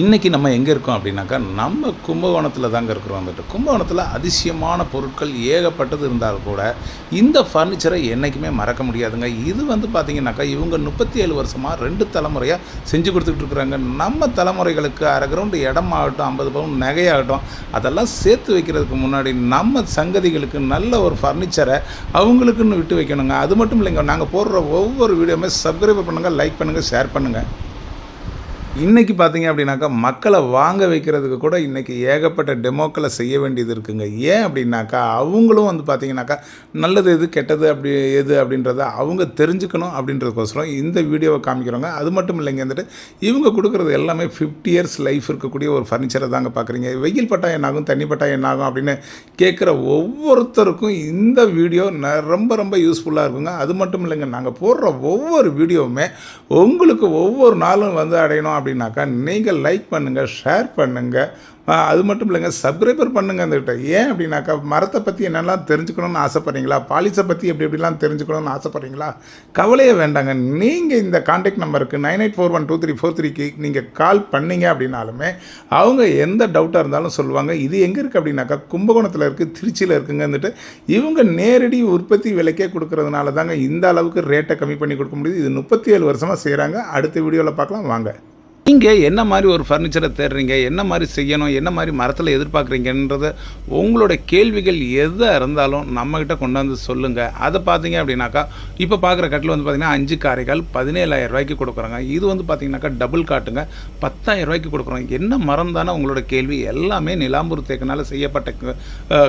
இன்றைக்கி நம்ம எங்கே இருக்கோம் அப்படின்னாக்கா நம்ம கும்பகோணத்தில் தாங்க இருக்கிறோம் வந்துட்டு. கும்பகோணத்தில் அதிசயமான பொருட்கள் ஏகப்பட்டது இருந்தால் கூட இந்த ஃபர்னிச்சரை என்றைக்குமே மறக்க முடியாதுங்க. இது வந்து பார்த்திங்கனாக்கா இவங்க முப்பத்தி ஏழு வருஷமாக ரெண்டு தலைமுறையாக செஞ்சு கொடுத்துட்டு இருக்கிறாங்க. நம்ம தலைமுறைகளுக்கு அரை கிரவுண்டு இடமாகட்டும் ஐம்பது பவுன் நகையாகட்டும் அதெல்லாம் சேர்த்து வைக்கிறதுக்கு முன்னாடி நம்ம சங்கதிகளுக்கு நல்ல ஒரு ஃபர்னிச்சரை அவங்களுக்குன்னு விட்டு வைக்கணுங்க. அது மட்டும் இல்லைங்க நாங்கள் போடுற ஒவ்வொரு வீடியோவுமே சப்ஸ்கிரைப் பண்ணுங்கள் லைக் பண்ணுங்கள் ஷேர் பண்ணுங்கள் இன்றைக்கி பார்த்தீங்க அப்படின்னாக்கா மக்களை வாங்க வைக்கிறதுக்கு கூட இன்றைக்கி ஏகப்பட்ட டெமோக்களை செய்ய வேண்டியது இருக்குங்க. ஏன் அப்படின்னாக்கா அவங்களும் வந்து பார்த்தீங்கன்னாக்கா நல்லது எது கெட்டது அப்படி எது அப்படின்றத அவங்க தெரிஞ்சுக்கணும் அப்படின்றதுக்கோசரம் இந்த வீடியோவை காமிக்கிறோங்க அது மட்டும் இல்லைங்க வந்துட்டு இவங்க கொடுக்குறது எல்லாமே ஃபிஃப்டி இயர்ஸ் லைஃப் இருக்கக்கூடிய ஒரு ஃபர்னிச்சரை தாங்க பார்க்குறீங்க. வெயில் பட்டா என்னாகும் தண்ணி பட்டா என்னாகும் அப்படின்னு கேட்குற ஒவ்வொருத்தருக்கும் இந்த வீடியோ ந ரொம்ப ரொம்ப யூஸ்ஃபுல்லாக இருக்குங்க. அது மட்டும் இல்லைங்க நாங்கள் போடுற ஒவ்வொரு வீடியோவுமே உங்களுக்கு ஒவ்வொரு நாளும் வந்து அடையணும் அப்படின்னாக்கா நீங்கள் லைக் பண்ணுங்கள் ஷேர் பண்ணுங்கள் அது மட்டும் இல்லைங்க சப்ஸ்கிரைபர் பண்ணுங்கள் அந்தகிட்ட ஏன் அப்படின்னாக்கா மரத்தை பற்றி என்னெல்லாம் தெரிஞ்சுக்கணும்னு ஆசைப்பட்றீங்களா? பாலிசை பற்றி எப்படி எப்படிலாம் தெரிஞ்சுக்கணும்னு ஆசைப்பட்றீங்களா? கவலையே வேண்டாங்க. நீங்கள் இந்த காண்டாக்ட் நம்பருக்கு nine eight four one two three four த்ரீக்கு நீங்கள் கால் பண்ணீங்க அப்படின்னாலுமே அவங்க எந்த டவுட்டாக இருந்தாலும் சொல்லுவாங்க. இது எங்கே இருக்குது அப்படின்னாக்கா கும்பகோணத்தில் இருக்குது திருச்சியில் இருக்குங்க வந்துட்டு இவங்க நேரடி உற்பத்தி விலைக்கே கொடுக்கறதுனால தாங்க இந்த அளவுக்கு ரேட்டை கம்மி பண்ணி கொடுக்க முடியுது. இது முப்பத்தி ஏழு வருஷமாக செய்கிறாங்க அடுத்த வீடியோவில் பார்க்கலாம். வாங்க. நீங்கள் என்ன மாதிரி ஒரு ஃபர்னிச்சரை தேடுறீங்க? என்ன மாதிரி செய்யணும்? என்ன மாதிரி மரத்தில் எதிர்பார்க்குறீங்கன்றத உங்களோட கேள்விகள் எதாக இருந்தாலும் நம்மக்கிட்ட கொண்டாந்து சொல்லுங்கள் அதை பார்த்தீங்க அப்படின்னாக்கா இப்போ பார்க்குற கட்டில் வந்து பார்த்தீங்கன்னா அஞ்சு காரைக்கால் பதினேழாயிரம் ரூபாய்க்கு கொடுக்குறாங்க. இது வந்து பார்த்தீங்கன்னாக்கா டபுள் காட்டுங்க. பத்தாயிரம் ரூபாய்க்கு கொடுக்குறோம் என்ன மரம் தானே உங்களோட கேள்வி? எல்லாமே நிலாம்பூர் தேக்கினால் செய்யப்பட்ட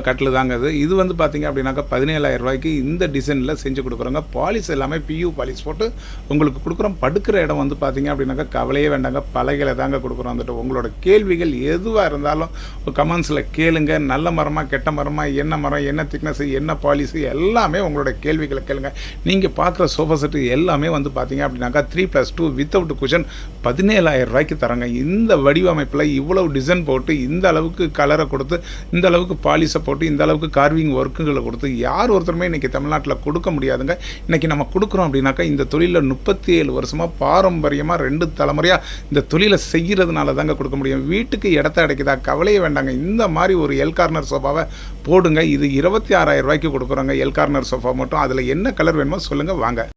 கட்டில் தாங்க இது. இது வந்து பார்த்தீங்க அப்படின்னாக்கா பதினேழாயிரம் ரூபாய்க்கு இந்த டிசைனில் செஞ்சு கொடுக்குறோங்க. பாலிஸ் எல்லாமே பியூ பாலிஸ் போட்டு உங்களுக்கு கொடுக்குறோம். படுக்கிற இடம் வந்து பார்த்தீங்க அப்படின்னாக்கா கவலையே வேண்டாங்க. பலகையில் தாங்க கொடுக்குறோம். வந்துட்டு உங்களோட கேள்விகள் எதுவாக இருந்தாலும் கமெண்ட்ஸில் கேளுங்க. நல்ல மரமாக கெட்ட மரமாக என்ன மரம் என்ன திக்னஸ் என்ன பாலிசி எல்லாமே உங்களோட கேள்விகளை கேளுங்க. நீங்கள் பார்க்குற சோஃபா செட்டு எல்லாமே வந்து பார்த்தீங்க அப்படின்னாக்கா three plus two without cushion பதினேழாயிரம் ரூபாய்க்கு தராங்க. இந்த வடிவமைப்பில் இவ்வளவு டிசைன் போட்டு இந்த அளவுக்கு கலரை கொடுத்து இந்த அளவுக்கு பாலிசை போட்டு இந்த அளவுக்கு கார்விங் ஒர்க்குகளை கொடுத்து யார் ஒருத்தருமே இன்றைக்கி தமிழ்நாட்டில் கொடுக்க முடியாதுங்க. இன்றைக்கி நம்ம கொடுக்குறோம் அப்படின்னாக்கா இந்த தொழிலில் முப்பத்தி ஏழு வருஷமாக பாரம்பரியமாக ரெண்டு தலைமுறையாக இந்த இந்த தொழிலை செய்கிறதுனால தாங்க கொடுக்க முடியும். வீட்டுக்கு இடத்த அடைக்குதா? கவலையே வேண்டாங்க. இந்த மாதிரி ஒரு எல் கார்னர் சோஃபாவை போடுங்க. இது இருபத்தி ஆறாயிரம் ரூபாய்க்கு கொடுக்குறோங்க எல் கார்னர் சோஃபா மட்டும். அதில் என்ன கலர் வேணுமோ சொல்லுங்கள் வாங்க.